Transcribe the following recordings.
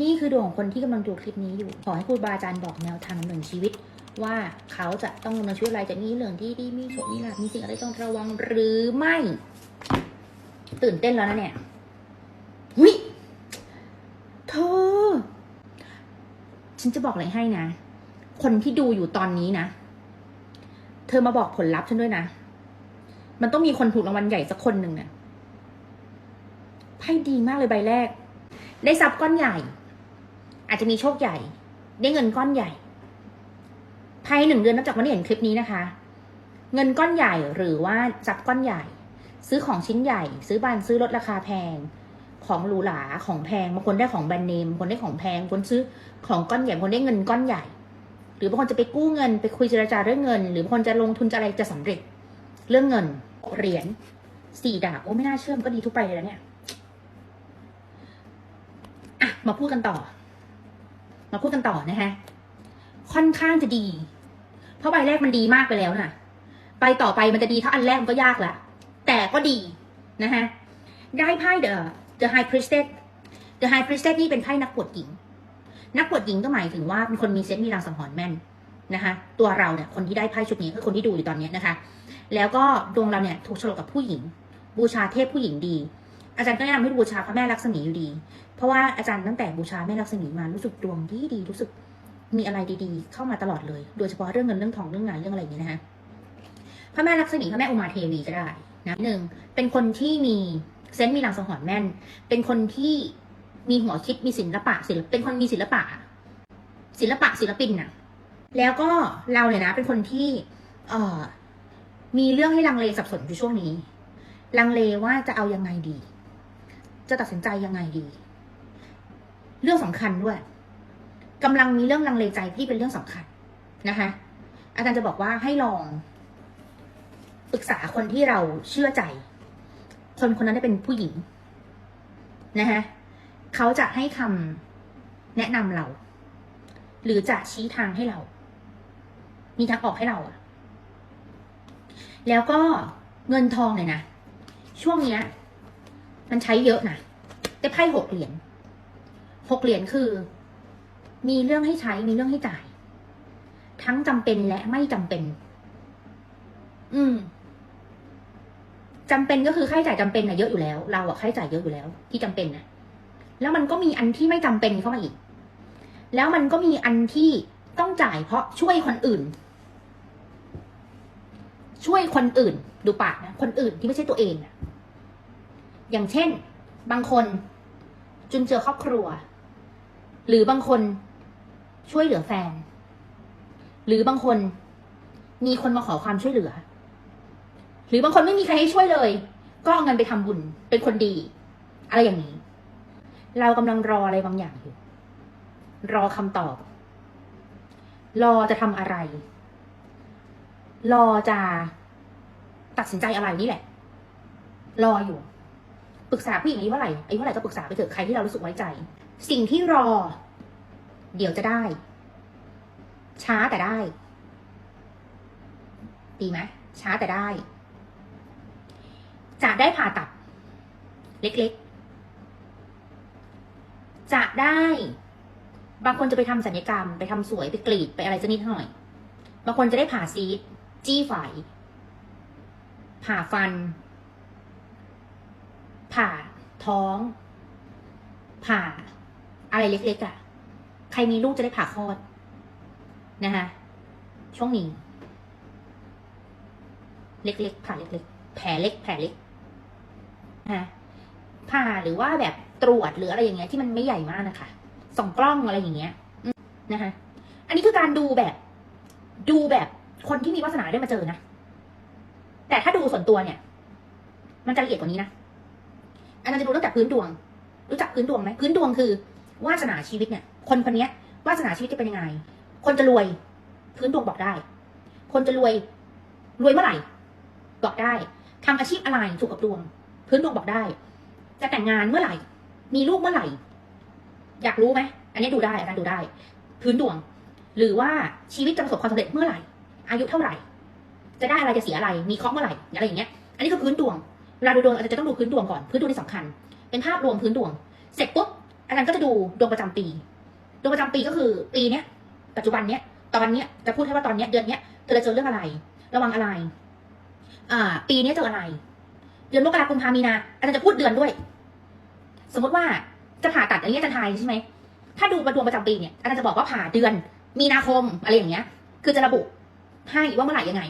นี่คือดวงของคนที่กำลังดูคลิปนี้อยู่ ขอให้ครูบาอาจารย์บอกแนวทางดำเนินชีวิต ว่าเขาจะต้องดำเนินชีวิตอะไรจะมีเรื่องที่ดีมีโชคมีลาภมีสิ่งอะไรต้องระวังหรือไม่ ตื่นเต้นแล้วนะเนี่ยวิเธอ ฉันจะบอกอะไรให้นะ คนที่ดูอยู่ตอนนี้นะ เธอมาบอกผลลัพธ์ฉันด้วยนะ มันต้องมีคนถูกรางวัลใหญ่สักคนหนึ่งเนี่ยไพ่ดีมากเลยใบแรก ได้ทรัพย์ก้อนใหญ่ อาจจะมีโชคใหญ่ ได้เงินก้อนใหญ่ ภายในหนึ่งเดือนนับจากวันที่เห็นคลิปนี้นะคะ เงินก้อนใหญ่หรือว่าทรัพย์ก้อนใหญ่ ซื้อของชิ้นใหญ่ ซื้อบ้านซื้อรถราคาแพง ของหรูหราของแพงบางคนได้ของแบรนด์เนมบางคนได้ของแพงบางคนซื้อของก้อนใหญ่บางคนได้เงินก้อนใหญ่ หรือบางคนจะไปกู้เงิน ไปคุยเจรจาเรื่องเงิน หรือบางคนจะลงทุนจะอะไรจะสำเร็จ เรื่องเงินเหรียญสี่ดาบโอ้ไม่น่าเชื่อมนก็ดีทุกไปเลยนะเนี่ย อะ มาพูดกันต่อ มาพูดกันต่อนะฮะค่อนข้างจะดี เพราะใบแรกมันดีมากไปแล้วน่ะไปต่อไปมันจะดีเท่าอันแรกมันก็ยากละแต่ก็ดีนะฮะได้ไพ่ the the high priestess the high priestess นี่เป็นไพ่นักบวชหญิง นักบวชหญิงก็หมายถึงว่าเป็นคนมีเซนส์มีรางสังหรณ์แม่นนะคะตัวเราเนี่ยคนที่ได้ไพ่ชุดนี้คือคนที่ดูอยู่ตอนนี้นะคะ แล้วก็ดวงเราเนี่ยถูกฉลกกับผู้หญิง บูชาเทพผู้หญิงดี อาจารย์ก็แนะนำให้บูชาพระแม่ลักษมีอยู่ดี เพราะว่าอาจารย์ตั้งแต่บูชาแม่ลักษมีมารู้สึกดวงดีดีรู้สึกมีอะไรดีๆ เข้ามาตลอดเลย โดยเฉพาะเรื่องเงินเรื่องทองเรื่องงานเรื่องอะไรอย่างเงี้ยนะคะพระแม่ลักษมีพระแม่อุมาเทวีก็ได้นะหนึ่งเป็นคนที่มีเซนส์มีรางสังหรณ์แม่น เป็นคนที่มีหัวคิดมีศิลปะศิลปเป็นคนมีศิลปะ ศิลปะศิลปินน่ะ แล้วก็เราเนี่ยนะ เป็นคนที่ เออมีเรื่องให้ลังเลสับสนอยู่ช่วงนี้ ลังเลว่าจะเอายังไงดี จะตัดสินใจยังไงดี เรื่องสำคัญด้วยกำลังมีเรื่องลังเลใจที่เป็นเรื่องสำคัญนะคะ อาจารย์จะบอกว่าให้ลองปรึกษาคนที่เราเชื่อใจ คนคนนั้นได้เป็นผู้หญิงนะคะเขาจะให้คำแนะนำเรา หรือจะชี้ทางให้เรา มีทางออกให้เราอะแล้วก็เงินทองเนี่ยนะ ช่วงเนี้ย มันใช้เยอะนะได้ไพ่หกเหรียญหกเหรียญคือ มีเรื่องให้ใช้มีเรื่องให้จ่าย ทั้งจำเป็นและไม่จำเป็น อืมจำเป็นก็คือค่าใช้จ่ายจำเป็นนะเยอะอยู่แล้ว เราอะค่าใช้จ่ายเยอะอยู่แล้ว ที่จำเป็นนะแล้วมันก็มีอันที่ไม่จำเป็นเข้ามาอีก แล้วมันก็มีอันที่ต้องจ่ายเพราะช่วยคนอื่น ช่วยคนอื่น ดูปากนะคนอื่นที่ไม่ใช่ตัวเองนะ อย่างเช่น บางคนจุนเจือครอบครัว หรือบางคนช่วยเหลือแฟน หรือบางคนมีคนมาขอความช่วยเหลือ หรือบางคนไม่มีใครให้ช่วยเลย ก็เอาเงินไปทำบุญเป็นคนดี อะไรอย่างนี้ เรากำลังรออะไรบางอย่างอยู่ รอคำตอบ รอจะทำอะไร รอจะตัดสินใจอะไรนี่แหละ รออยู่ ปรึกษาผู้หญิงอายุเท่าไหร่อายุเท่าไหร่ก็ปรึกษาไปเถอะใครที่เรารู้สึกไว้ใจ สิ่งที่รอ เดี๋ยวจะได้ ช้าแต่ได้ ดีไหมช้าแต่ได้ จะได้ผ่าตัด เล็กๆ จะได้ บางคนจะไปทำศัลยกรรม ไปทำสวยไปกรีดไปอะไรสักนิดหน่อย บางคนจะได้ผ่าซีดจี้ไฝผ่าฟัน ผ่าท้อง ผ่า อะไรเล็กๆอะ่ะ ใครมีลูกจะได้ผ่าคลอดนะคะช่วงนี้ เล็กๆ ผ่าเล็กๆ แผลเล็ก แผลเล็กนะผ่าหรือว่าแบบตรวจหรืออะไรอย่างเงี้ยที่มันไม่ใหญ่มากนะคะส่องกล้องอะไรอย่างเงี้ยนะคะอันนี้คือการดูแบบ ดูแบบคนที่มีวาสนาได้มาเจอนะ แต่ถ้าดูส่วนตัวเนี่ย มันจะละเอียดกว่านี้นะ อาจารย์จะดูตั้งแต่พื้นดวง รู้จักพื้นดวงไหมพื้นดวงคือวาสนาชีวิตเนี่ย คนคนนี้วาสนาชีวิตจะเป็นยังไง คนจะรวย พื้นดวงบอกได้ คนจะรวย รวยเมื่อไหร่ บอกได้ทำอาชีพอะไรถูกกับดวง พื้นดวงบอกได้ จะแต่งงานเมื่อไหร่ มีลูกเมื่อไหร่ อยากรู้ไหมอันนี้ดูได้อาจารย์ดูได้ พื้นดวง หรือว่าชีวิตจะประสบความสำเร็จเมื่อไหร่ อายุเท่าไหร่ จะได้อะไรจะเสียอะไร มีเคราะห์เมื่อไหร่อะไรอย่างเงี้ย อันนี้คือพื้นดวง เวลาดูดวงอาจาจะต้องดูพื้นดวงก่อน พื้นดวงที่สำคัญ เป็นภาพรวมพื้นดวง เสร็จปุ๊บอาจารย์ก็จะดูดวงประจำปี ดวงประจำปีก็คือปีเนี้ย ปัจจุบันเนี้ย ตอนเนี้ย จะพูดให้ว่าตอนเนี้ยเดือนเนี้ยเธอจะเจอเรื่องอะไร ระวังอะไร อ่า ปีเนี้ยเจออะไร เดือนมกราคมพามีนา อาจารย์จะพูดเดือนด้วย สมมติว่าจะผ่าตัดอันนี้อาจารย์ทายใช่ไหม ถ้าดูดวงประจำปีเนี่ยอาจารย์จะบอกว่าผ่าเดือน มีนาคมอะไรอย่างเงี้ย คือจะระบุให้ว่าเมื่อไหร่ยังไง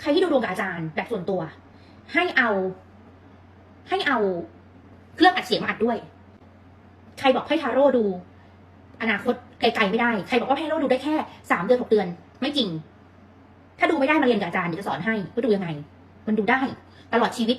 ใครที่ดูดวงกับอาจารย์แบบส่วนตัว ให้เอา ให้เอาเครื่องอัดเสียงมาอัดด้วย ใครบอกให้ทาโร่ดู อนาคตไกลๆไม่ได้ ใครบอกว่าให้โร่ดูได้แค่สามเดือนหกเดือน ไม่จริง ถ้าดูไม่ได้มาเรียนกับอาจารย์เดี๋ยวจะสอนให้ว่าดูยังไง มันดูได้ ตลอดชีวิต